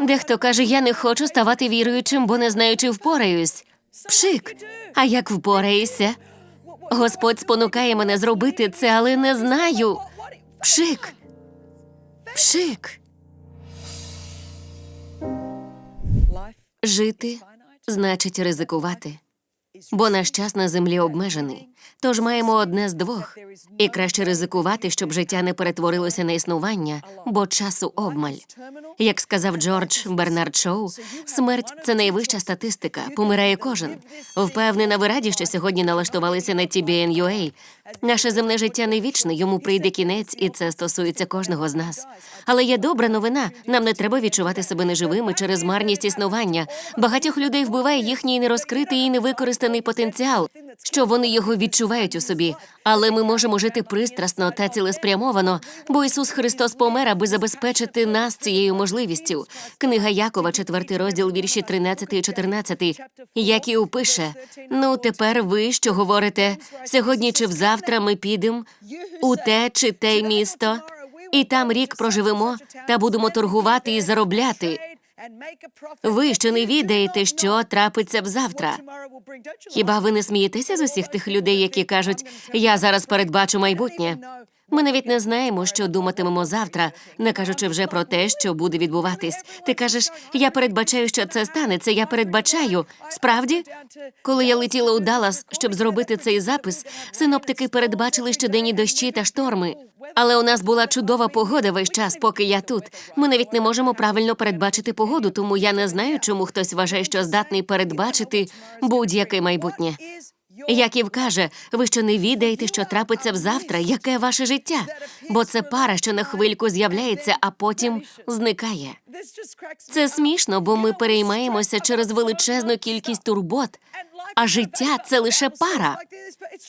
Дехто каже, я не хочу ставати віруючим, бо не знаю, чи впораюсь. Пшик. А як впораєшся? Господь спонукає мене зробити це, але не знаю. Пшик. Пшик. Жити значить ризикувати. Бо наш час на землі обмежений. Тож маємо одне з двох. І краще ризикувати, щоб життя не перетворилося на існування, бо часу обмаль. Як сказав Джордж Бернард Шоу, смерть це найвища статистика. Помирає кожен. Впевнена, ви раді, що сьогодні налаштувалися на TBN.UA. Наше земне життя не вічне, йому прийде кінець, і це стосується кожного з нас. Але є добра новина. Нам не треба відчувати себе неживими через марність існування. Багатьох людей вбиває їхній нерозкритий і невикористаний потенціал, що вони його відчувають у собі. Але ми можемо жити пристрасно та цілеспрямовано, бо Ісус Христос помер, аби забезпечити нас цією можливістю. Книга Якова, четвертий розділ, вірші 13 і 14. Яків пише: Ну, тепер ви що говорите? Сьогодні чи взавтра ми підемо у те чи те місто, і там рік проживемо та будемо торгувати і заробляти. Ви ще не відаєте, що трапиться взавтра. Хіба ви не смієтеся з усіх тих людей, які кажуть, я зараз передбачу майбутнє? Ми навіть не знаємо, що думатимемо завтра, не кажучи вже про те, що буде відбуватись. Ти кажеш, я передбачаю, що це станеться. Я передбачаю. Справді, коли я летіла у Даллас, щоб зробити цей запис, синоптики передбачили щоденні дощі та шторми. Але у нас була чудова погода весь час, поки я тут. Ми навіть не можемо правильно передбачити погоду, тому я не знаю, чому хтось вважає, що здатний передбачити будь-яке майбутнє. Яків каже, ви що не відаєте, що трапиться взавтра, яке ваше життя? Бо це пара, що на хвильку з'являється, а потім зникає. Це смішно, бо ми переймаємося через величезну кількість турбот, а життя це лише пара.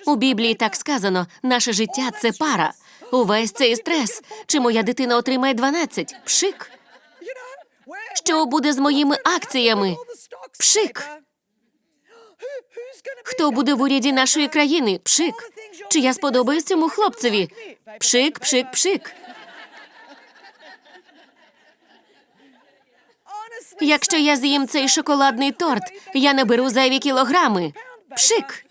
У Біблії так сказано: наше життя це пара. Увесь цей стрес. Чи моя дитина отримає 12? Пшик. Що буде з моїми акціями? Пшик. Хто буде в уряді нашої країни? Пшик. Чи я сподобаюсь цьому хлопцеві? Пшик, пшик, пшик. Якщо я з'їм цей шоколадний торт, я наберу зайві кілограми. Пшик.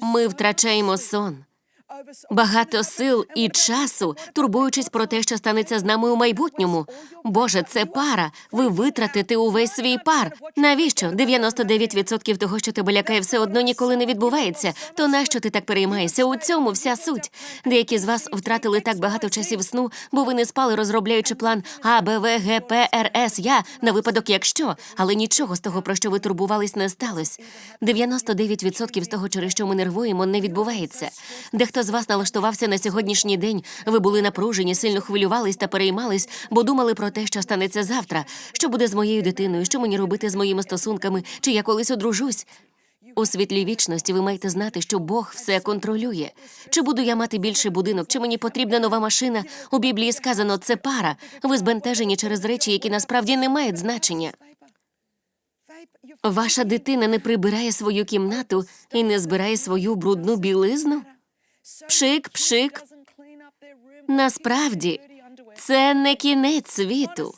Ми втрачаємо сон. Багато сил і часу, турбуючись про те, що станеться з нами у майбутньому. Боже, це пара. Ви витратите увесь свій пар. Навіщо? 99% того, що тебе лякає, все одно ніколи не відбувається. То нащо ти так переймаєшся? У цьому вся суть. Деякі з вас втратили так багато часів сну, бо ви не спали, розробляючи план А, Б, В, Г, П, Р, С, Я на випадок, якщо, але нічого з того, про що ви турбувались, не сталося. 99% з того, через що ми нервуємо, не відбувається. Дехто з вас налаштувався на сьогоднішній день. Ви були напружені, сильно хвилювались та переймались, бо думали про те, що станеться завтра, що буде з моєю дитиною, що мені робити з моїми стосунками, чи я колись одружусь. У світлій вічності ви маєте знати, що Бог все контролює. Чи буду я мати більший будинок, чи мені потрібна нова машина? У Біблії сказано, це пара. Ви збентежені через речі, які насправді не мають значення. Ваша дитина не прибирає свою кімнату і не збирає свою брудну білизну. Пшик, пшик. Насправді, це не кінець світу.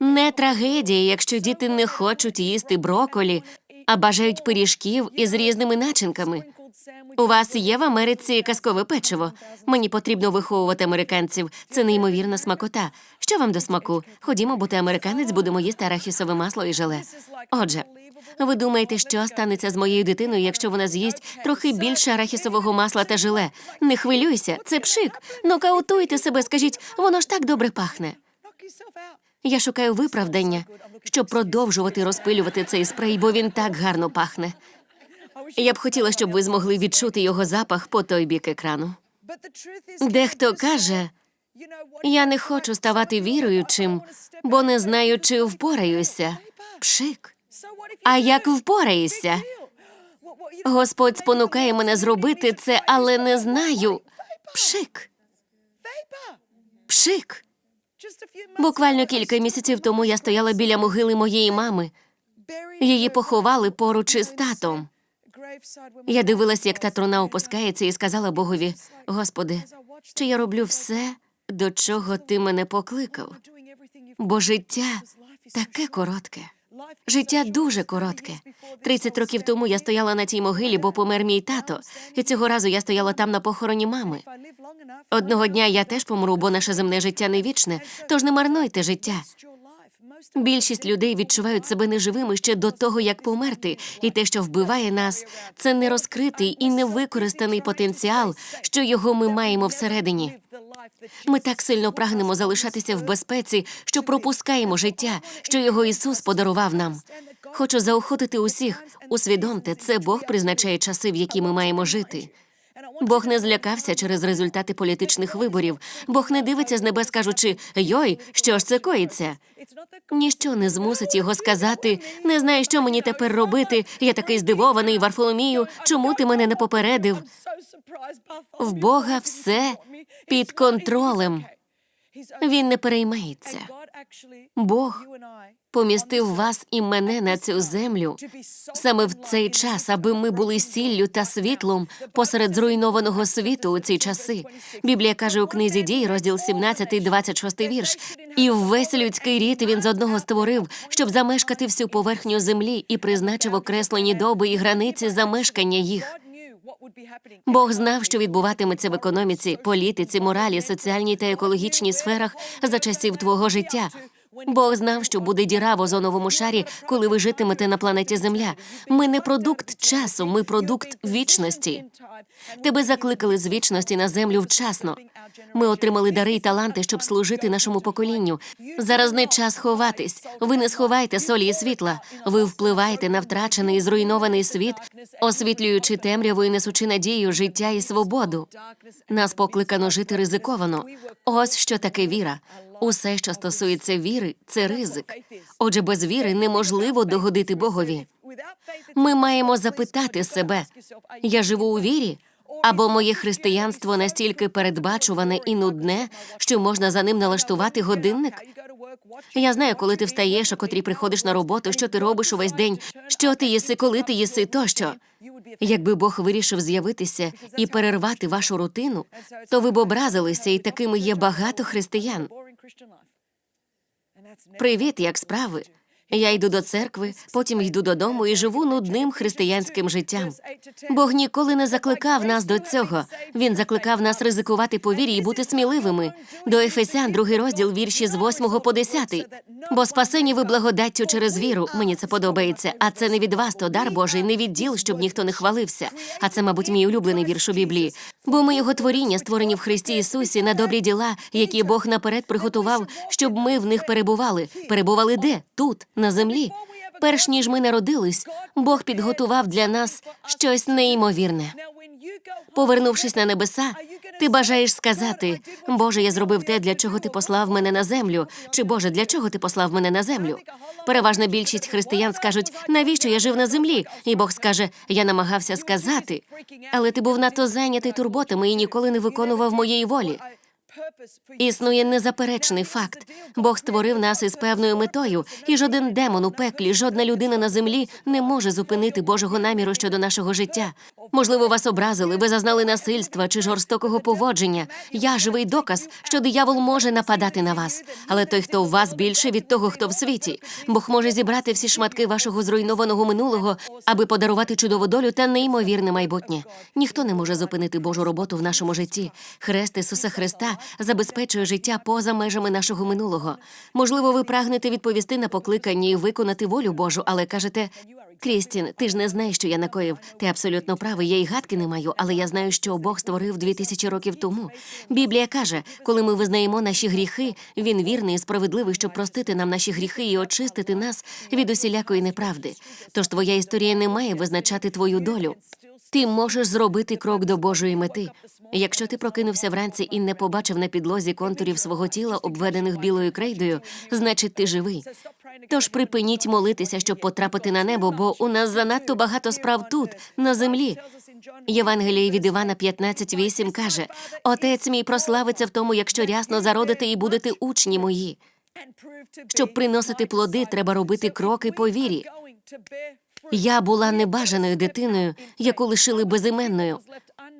Не трагедія, якщо діти не хочуть їсти броколі, а бажають пиріжків із різними начинками. У вас є в Америці казкове печиво. Мені потрібно виховувати американців. Це неймовірна смакота. Що вам до смаку? Ходімо, бути американець, будемо їсти арахісове масло і желе. Отже, ви думаєте, що станеться з моєю дитиною, якщо вона з'їсть трохи більше арахісового масла та желе? Не хвилюйся, це пшик. Нокаутуйте себе, скажіть, воно ж так добре пахне. Я шукаю виправдання, щоб продовжувати розпилювати цей спрей, бо він так гарно пахне. Я б хотіла, щоб ви змогли відчути його запах по той бік екрану. Дехто каже, я не хочу ставати віруючим, бо не знаю, чи впораюся. Пшик. А як впораєшся? Господь спонукає мене зробити це, але не знаю. Пшик. Пшик. Буквально кілька місяців тому я стояла біля могили моєї мами. Її поховали поруч із татом. Я дивилась, як та труна опускається, і сказала Богові: Господи, чи я роблю все до чого ти мене покликав, бо життя таке коротке. Життя дуже коротке. 30 років тому я стояла на цій могилі, бо помер мій тато, і цього разу я стояла там на похороні мами. Одного дня я теж помру, бо наше земне життя не вічне, тож не марнуйте життя. Більшість людей відчувають себе неживими ще до того, як померти, і те, що вбиває нас, це нерозкритий і невикористаний потенціал, що його ми маємо всередині. Ми так сильно прагнемо залишатися в безпеці, що пропускаємо життя, що його Ісус подарував нам. Хочу заохотити усіх. Усвідомте, це Бог призначає часи, в які ми маємо жити. Бог не злякався через результати політичних виборів. Бог не дивиться з небес, кажучи Йой, що ж це коїться? Ніщо не змусить його сказати не знаю, що мені тепер робити. Я такий здивований, Варфоломію. Чому ти мене не попередив? В Бога все під контролем. Він не переймається. Бог помістив вас і мене на цю землю саме в цей час, аби ми були сіллю та світлом посеред зруйнованого світу у ці часи. Біблія каже у книзі дій, розділ 17, 26 вірш. І весь людський рід він з одного створив, щоб замешкати всю поверхню землі і призначив окреслені доби і границі замешкання їх. Бог знав, що відбуватиметься в економіці, політиці, моралі, соціальній та екологічній сферах за часів твого життя. Бог знав, що буде діра в озоновому шарі, коли ви житимете на планеті Земля. Ми не продукт часу, ми продукт вічності. Тебе закликали з вічності на землю вчасно. Ми отримали дари й таланти, щоб служити нашому поколінню. Зараз не час ховатись. Ви не сховайте солі і світла. Ви впливаєте на втрачений і зруйнований світ, освітлюючи темряву і несучи надію, життя і свободу. Нас покликано жити ризиковано. Ось що таке віра. Усе, що стосується віри, це ризик. Отже, без віри неможливо догодити Богові. Ми маємо запитати себе: я живу у вірі? Або моє християнство настільки передбачуване і нудне, що можна за ним налаштувати годинник? Я знаю, коли ти встаєш, о котрій приходиш на роботу, що ти робиш увесь день, що ти їси, коли ти їси, тощо. Якби Бог вирішив з'явитися і перервати вашу рутину, то ви б образилися, і такими є багато християн. Привіт, як справи? Я йду до церкви, потім йду додому і живу нудним християнським життям. Бог ніколи не закликав нас до цього. Він закликав нас ризикувати по вірі і бути сміливими. До Ефесян, другий розділ, вірші з 8 по 10. Бо спасені ви благодаттю через віру. Мені це подобається. А це не від вас, то дар Божий, не від діл, щоб ніхто не хвалився. А це, мабуть, мій улюблений вірш у Біблії. Бо ми його творіння, створені в Христі Ісусі на добрі діла, які Бог наперед приготував, щоб ми в них перебували. Перебували де? Тут, на землі. Перш ніж ми народились, Бог підготував для нас щось неймовірне. Повернувшись на небеса, ти бажаєш сказати: Боже, я зробив те, для чого ти послав мене на землю. Чи Боже, для чого ти послав мене на землю? Переважна більшість християн скажуть, навіщо я жив на землі? І Бог скаже: Я намагався сказати, але ти був надто зайнятий турботами і ніколи не виконував моєї волі. Існує незаперечний факт. Бог створив нас із певною метою, і жоден демон у пеклі, жодна людина на землі не може зупинити Божого наміру щодо нашого життя. Можливо, вас образили, ви зазнали насильства чи жорстокого поводження. Я живий доказ, що диявол може нападати на вас. Але той, хто в вас більше від того, хто в світі, Бог може зібрати всі шматки вашого зруйнованого минулого, аби подарувати чудову долю та неймовірне майбутнє. Ніхто не може зупинити Божу роботу в нашому житті. Хрест Ісуса Христа забезпечує життя поза межами нашого минулого. Можливо, ви прагнете відповісти на покликання і виконати волю Божу, але кажете. Крістін, ти ж не знаєш, що я накоїв. Ти абсолютно правий, я й гадки не маю, але я знаю, що Бог створив дві тисячі років тому. Біблія каже, коли ми визнаємо наші гріхи, він вірний і справедливий, щоб простити нам наші гріхи і очистити нас від усілякої неправди. Тож твоя історія не має визначати твою долю. Ти можеш зробити крок до Божої мети. Якщо ти прокинувся вранці і не побачив на підлозі контурів свого тіла, обведених білою крейдою, значить ти живий. Тож припиніть молитися, щоб потрапити на небо, бо у нас занадто багато справ тут, на землі. Євангеліє від Івана 15.8 каже: Отець мій прославиться в тому, якщо рясно зародите і будете учні мої. Щоб приносити плоди, треба робити кроки по вірі. Я була небажаною дитиною, яку лишили безіменною.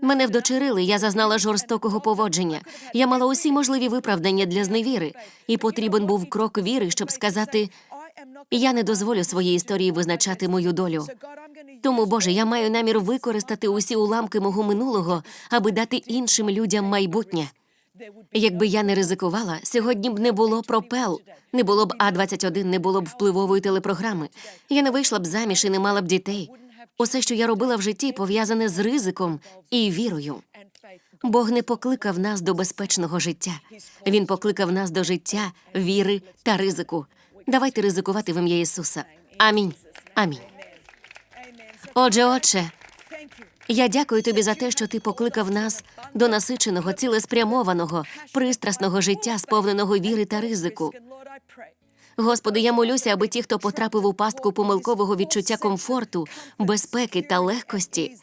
Мене вдочерили, я зазнала жорстокого поводження. Я мала усі можливі виправдання для зневіри, і потрібен був крок віри, щоб сказати: я не дозволю своїй історії визначати мою долю. Тому, Боже, я маю намір використати усі уламки мого минулого, аби дати іншим людям майбутнє. Якби я не ризикувала, сьогодні б не було пропел, не було б А-21, не було б впливової телепрограми. Я не вийшла б заміж і не мала б дітей. Усе, що я робила в житті, пов'язане з ризиком і вірою. Бог не покликав нас до безпечного життя. Він покликав нас до життя, віри та ризику. Давайте ризикувати в ім'я Ісуса. Амінь. Амінь. Отже, отче, я дякую тобі за те, що ти покликав нас до насиченого, цілеспрямованого, пристрасного життя, сповненого віри та ризику. Господи, я молюся, аби ті, хто потрапив у пастку помилкового відчуття комфорту, безпеки та легкості,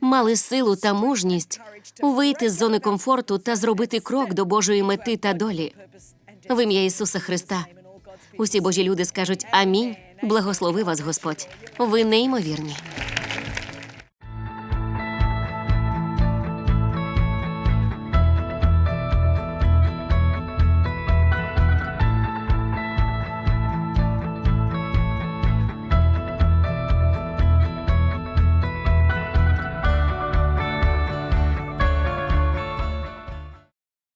мали силу та мужність вийти з зони комфорту та зробити крок до Божої мети та долі. В ім'я Ісуса Христа. Усі Божі люди скажуть Амінь. Благослови вас, Господь. Ви неймовірні.